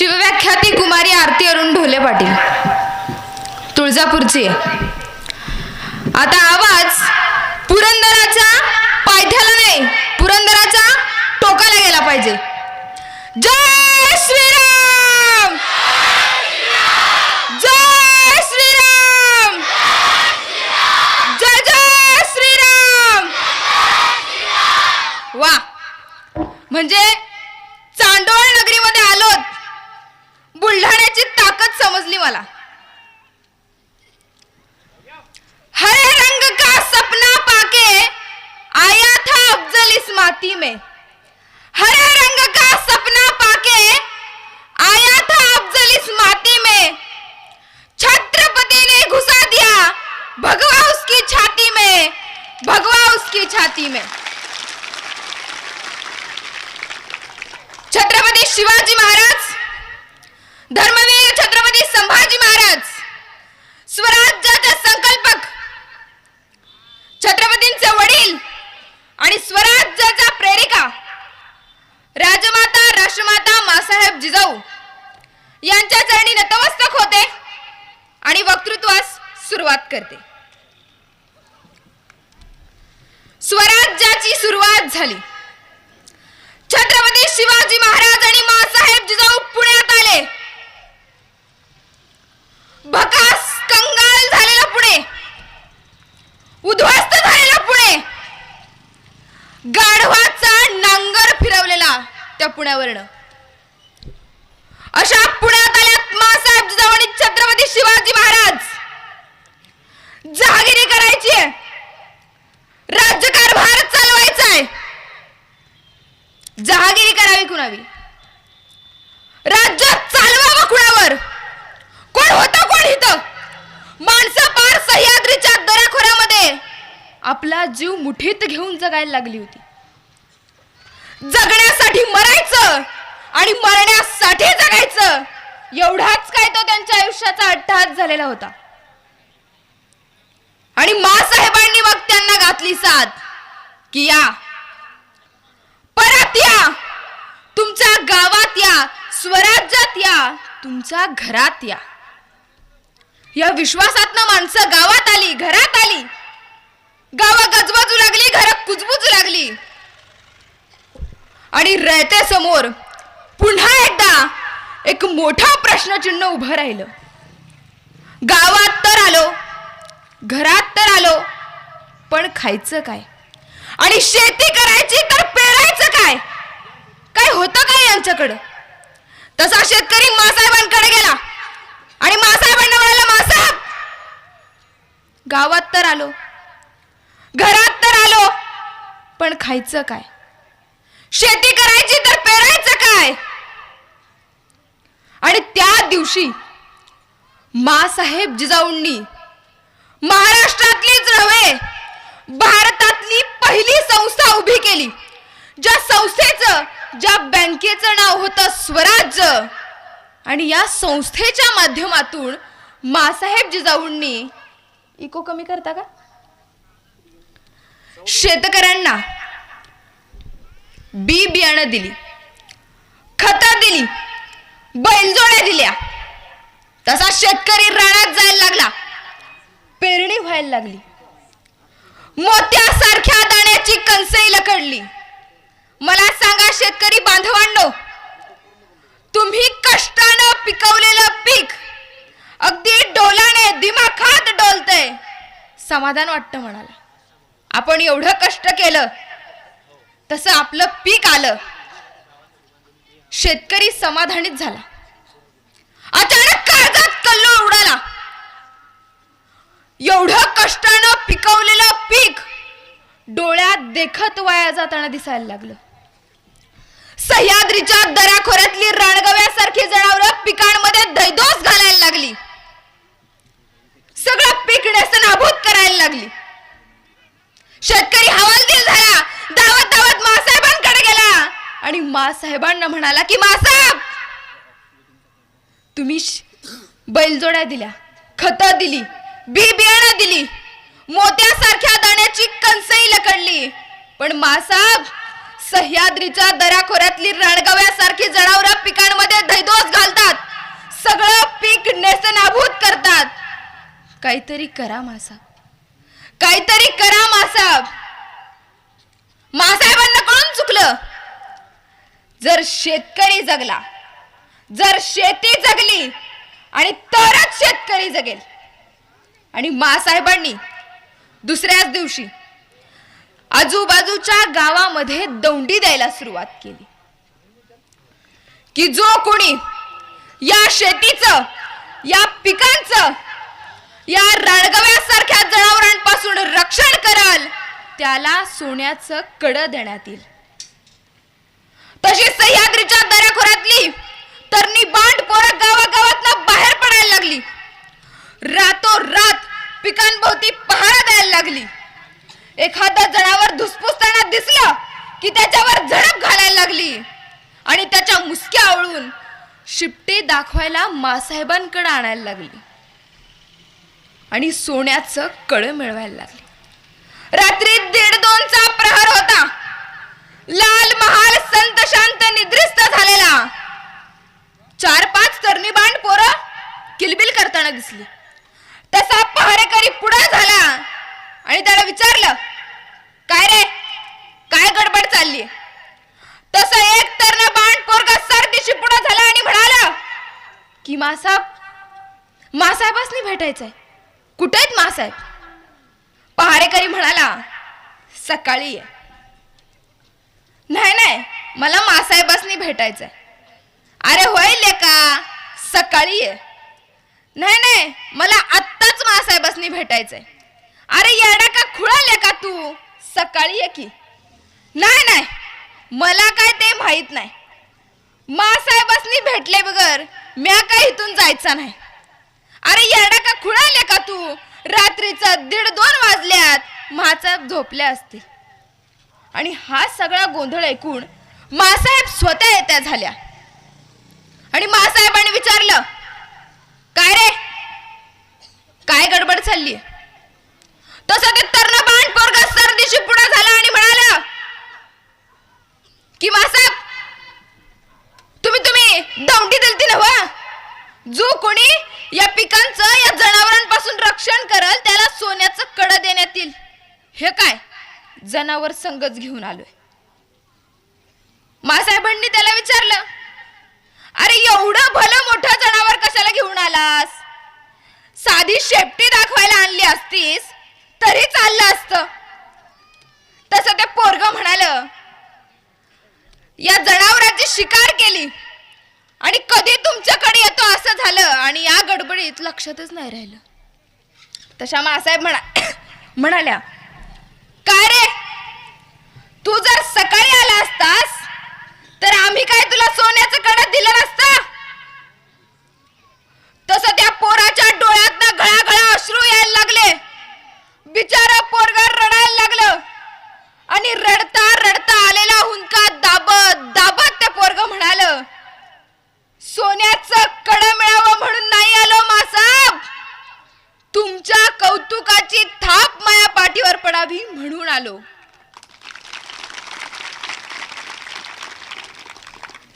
शिवव्याख्याती कुमारी आरती अरुण ढोले पाटील. तुळजापूरची. आहे. आता आवाज पुरंदराच्या पायथ्याला नाही पुरंदराच्या टोकाला गेला पाहिजे. जय श्रीराम! में। हरे रंग का सपना पाके आया था अफजल इस माटी में। छत्रपति ने घुसा दिया भगवा उसकी छाती में, भगवा उसकी छाती में। छत्रपति शिवाजी महाराज धर्मवीर करते. स्वराज्याची सुरुवात झाली. छत्रपती शिवाजी महाराज आणि मासाहेब जिजाऊ पुण्यात आले. भकास कंगाल झालेला पुणे. उद्ध्वस्त झालेला पुणे. गाढवाचा नांगर फिरवलेला त्या पुण्यावरनं. अशा पुण्यात आल्यात मासाहेब जिजाऊ आणि छत्रपती शिवाजी महाराज. जहागिरी करायची आहे. राज्यकारभार चालवायचा आहे जहागिरी करावी कुणावी? राज्य चालवावं कुणावर? कोण होतं कोण इथं माणसं पार सह्याद्रीच्या दऱ्याखोऱ्यामध्ये आपला जीव मुठीत घेऊन जगायला लागली होती. जगण्यासाठी मरायचं आणि मरण्यासाठी जगायचं. एवढाच काय तो त्यांच्या आयुष्याचा अट्टहास झालेला होता. आणि मासाहेबांनी मग त्यांना घातली साथ. की या. परत या. तुमच्या गावात या. स्वराज्यात या. तुमच्या घरात या. या विश्वासातनं माणसं गावात आली घरात आली. गावा गजबजू लागली घर कुजबुजू लागली. आणि रयते समोर पुन्हा एकदा एक मोठा प्रश्नचिन्ह उभं राहिलं. गावात तर आलो घरात तर आलो पण खायचं काय? आणि शेती करायची तर पेरायचं काय? काय होतं काय यांच्याकडं तसा शेतकरी मासाहेबांकडे गेला. आणि मासाहेबांना म्हणाला मासाहेब गावात तर आलो घरात तर आलो पण खायचं काय? शेती करायची तर पेरायचं काय? आणि त्या दिवशी मासाहेब जिजाऊंनी महाराष्ट्रातलीच नव्हे भारतातली पहिली संस्था उभी केली. ज्या संस्थेचं ज्या बँकेचं नाव होतं स्वराज्य. आणि या संस्थेच्या माध्यमातून मासाहेब जिजाऊंनी इको कमी करता का? शेतकऱ्यांना बी बियाणं दिली. खत दिली. बैलजोड्या दिल्या. तसा शेतकरी राणात जायला लागला. पेरणी व्हायला लागली. मोत्यासारख्या दाण्याची कणसई लकडली. मला सांगा शेतकरी बांधवांनो तुम्ही कष्टानं पिकवलेलं पीक अगदी डोलाने दिमाखात डोलतय. समाधान वाटतं म्हणाला. आपण एवढं कष्ट केलं तसं आपलं पीक आलं. शेतकरी समाधानीत झाला. आता एवढं कष्टानं पिकवलेलं पीक डोळ्यात देखत वाया जाताना दिसायला लागलं. सह्याद्रीच्या दऱ्याखोऱ्यातली रानगव्यासारखी जनावर पिकांमध्ये दैदोस घालायला लागली. सगळं पीक नाभूत करायला लागली. शेतकरी हवालदिल झाला. धावत धावत मासाहेबांकडे गेला. आणि मासाहेबांना म्हणाला की मासाहेब तुम्ही बैलजोड्या दिल्या खतं दिली बी बियाणं दिली. मोत्यासारख्या दाण्याची कणसई लकडली पण मासाब सह्याद्रीच्या दऱ्याखोऱ्यातली रणगव्यासारखी जनावरं पिकांमध्ये धैदोस घालतात. सगळं पीक नेसनाभूत करतात. काहीतरी करा मासाब. काहीतरी करा मासाब. मासाहेबांना कळून चुकलं. जर शेतकरी जगला जर शेती जगली आणि तरच शेतकरी जगेल. आणि मासाहेबांनी दुसऱ्याच दिवशी आजूबाजूच्या गावामध्ये दौंडी द्यायला सुरुवात केली. की जो कोणी या शेतीचं या पिकांचं या राळगव्यासारख्या जनावरांपासून रक्षण कराल त्याला सोन्याचं कड देण्यात येईल. तशी सह्याद्रीच्या दऱ्याखोऱ्यातली तरणी बांड पोरं गावागावात बाहेर पडायला लागली. रात पिकांभोवती पहारा द्यायला लागली. एखादं जनावर धुसफुसताना दिसलं की त्याच्यावर झडप घालायला लागली. आणि त्याच्या मुसक्या आवळून शिपटे दाखवायला मासाहेबांकडे आणायला लागली. आणि सोन्याचं कळ मिळवायला लागली. रात्री दीड दोनचा प्रहर होता. लाल महाल संत शांत निद्रिस्त झालेला. चार पाच तरणी बांड पोरं किलबिल करताना दिसली तसा पहारेकरी पुढे झाला आणि त्याला विचारलं काय रे? काय गडबड चालली तसं एक तर ना बाण पोरगा सरदिशी शिपुडा झाला आणि म्हणाला की मासाहेब मासाहेबासनी भेटायचंय. कुठे आहेत मासाहेब? पहारेकरी म्हणाला सकाळी ये. नाही नाही मला मासाहेबासनी भेटायचंय. अरे होईल का सकाळी ये. नाही नाही मला आत्ताच मासाहेबासनी भेटायचंय. अरे येडा का खुळाले का तू? सकाळी ये की. नाही नाही. मला काय ते माहीत नाही. मासाहेबासनी भेटले बगर. म्या काय इथून जायचं नाही. अरे येडा का खुळाले का तू? रात्रीचं दीड दोन वाजल्यात. मासाहेब झोपले असतील आणि हा सगळा गोंधळ ऐकून मासाहेब स्वतः येत्या झाल्या. आणि मासाहेबांनी विचारलं काय रे? काय गडबड चालली तसं ते तरण बाण पोरगा सर्दीशी पुढे झाला आणि म्हणाला की मासाहेब तुम्ही तुम्ही दौंडी दिलती ना हो? जो कोणी या पिकांचं या जनावरांपासून रक्षण करल त्याला सोन्याचं कड देण्यात येईल. हे काय? जनावर संगच घेऊन आलोय. मासाहेबांनी त्याला विचारलं अरे एवढं भलं मोठं जनावर कशाला घेऊन आलास? साधी शेपटी दाखवायला आणली असतीस तरी चाललं असतं. तसं ते पोरग म्हणाल या जनावरांची शिकार केली आणि कधी तुमच्याकडे येतो असं झालं आणि या गडबडीत लक्षातच नाही राहिलं. तशा मासाहेब म्हणा म्हणाल्या काय रे? तू जर सकाळी आला असतास तर आम्ही काय तुला सोन्याचं कडत दिलं नसतं तसं त्या पोराच्या डोळ्यात गळागळा अश्रू यायला लागले बिचारा पोरगा रडायला लागलं आणि रडता रडता आलेला हुंका दाबत दाबत ते पोरग म्हणाल सोन्याचं कड मिळावं म्हणून नाही आलो मासाब तुमच्या कौतुकाची थाप माया करावी म्हणून आलो.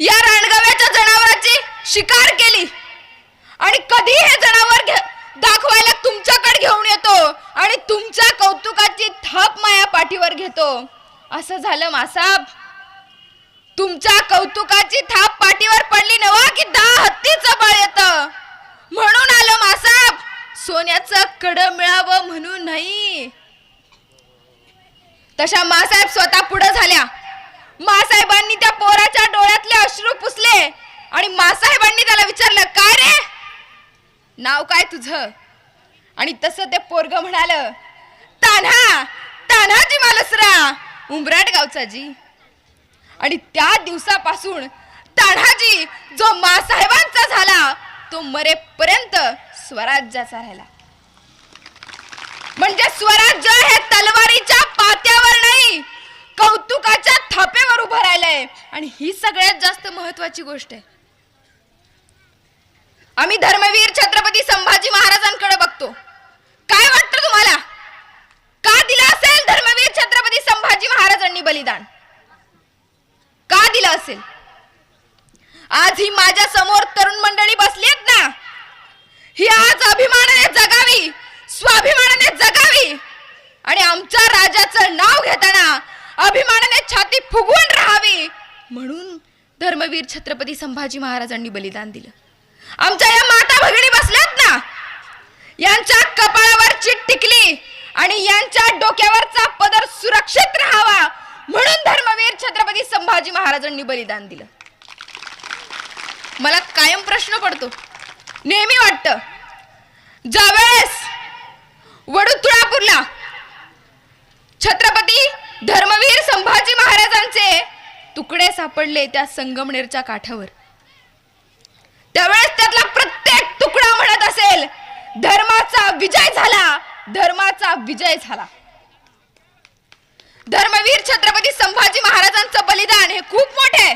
या रानगव्याच्या जनावराची शिकार केली. आणि कधी हे जनावर दाखवायला तुमच्याकडे घेऊन येतो आणि तुमच्या कौतुकाची थाप माया पाठीवर घेतो. असं झालं मासाब. तुमच्या कौतुकाची थाप पाठीवर पडली नवा की दहा हत्तीचं बळ येत. म्हणून आलं मासाब. सोन्याचं कड मिळावं म्हणून नाही तशा मासाहेब स्वतः पुढे झाल्या. मासाहेबांनी त्या पोराच्या डोळ्यातले अश्रू पुसले आणि मासाहेबांनी त्याला विचारलं काय रे? नाव काय तुझं? आणि तसं ते पोरग म्हणाल तान्हा तान्हाजी मालसरा उंबराट गावचा जी आणि त्या दिवसापासून तान्हाजी जो मासाहेबांचा झाला तो मरेपर्यंत स्वराज्याचा राहिला. आहे. आणि ही सगळ्यात जास्त महत्वाची गोष्ट आहे. आम्ही धर्मवीर छत्रपती संभाजी महाराजांकडे बघतो. काय वाटतं तुम्हाला? का दिलं असेल धर्मवीर छत्रपती संभाजी महाराजांनी बलिदान? का दिलं असेल? आज ही माझ्यासमोर तरुण मंडळी बसली आहेत ना? ही आज अभिमानाने जगावी स्वाभिमानाने जगावी. आणि आमच्या राजाचं नाव घेताना अभिमानाने छाती फुगवून राहावी. म्हणून धर्मवीर छत्रपती संभाजी महाराजांनी बलिदान दिलं. आमच्या या माता भगिनी बसल्यात ना? यांच्या कपाळावरची टिकली आणि यांच्या डोक्यावरचा पदर सुरक्षित राहावा म्हणून धर्मवीर छत्रपती संभाजी महाराजांनी बलिदान दिलं. मला कायम प्रश्न पडतो. नेहमी वाटतं ज्यावेळेस वडुतुळापूरला छत्रपती धर्मवीर संभाजी महाराजांचे तुकडे सापडले त्या संगमनेरच्या काठावर. त्यावेळेस त्यातला प्रत्येक तुकडा म्हणत असेल धर्माचा विजय झाला धर्माचा विजय झाला. धर्मवीर छत्रपती संभाजी महाराजांचं बलिदान हे खूप मोठे आहे.